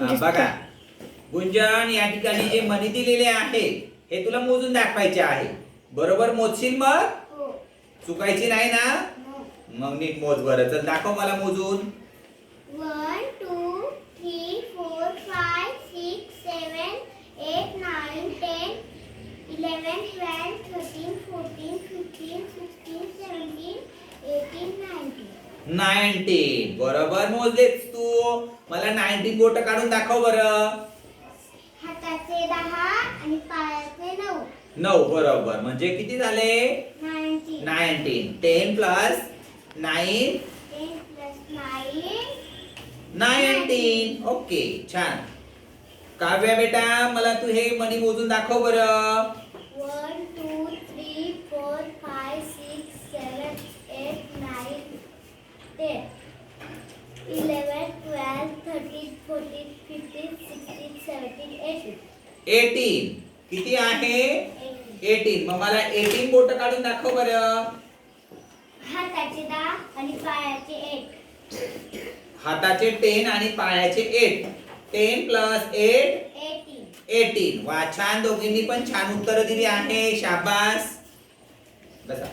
हा, बघा. गुंजन या ठिकाणी जे मनी दिलेले आहे हे तुला मोजून दाखवायचे आहे. बरोबर मोजशील मग? हो. चुकायची नाही ना? नो मग नीट मोज बरं. चल दाखव मला मोजून. One two three four five six seven eight nine ten eleven twelve thirteen fourteen fifteen sixteen seventeen eighteen nineteen. Nineteen. बरोबर मोजलेच तू. मला नाईन्टीन बोट काढून दाखव बरं. हाताचे दहा आणि पायाचे नऊ. नऊ बरोबर. म्हणजे किती झाले? Nineteen. Nineteen. Ten plus nine? Ten plus nine. Nineteen. Okay छान. काव्या बेटा मला तू हे मनी मोजून दाखव बरं one two three four five six seven eight nine ten eleven twelve thirteen fourteen fifteen sixteen seventeen eighteen किती आहे? एटीन मग मला एटीन बोट काढून दाखव बरं. हाताचे दहा आणि पायाचे एक. हाताचे टेन आणि पायाचे eight ten plus eight eighteen eighteen वा छान. दोघींनी पण छान उत्तरं दिली आहे. शाबास. बसा.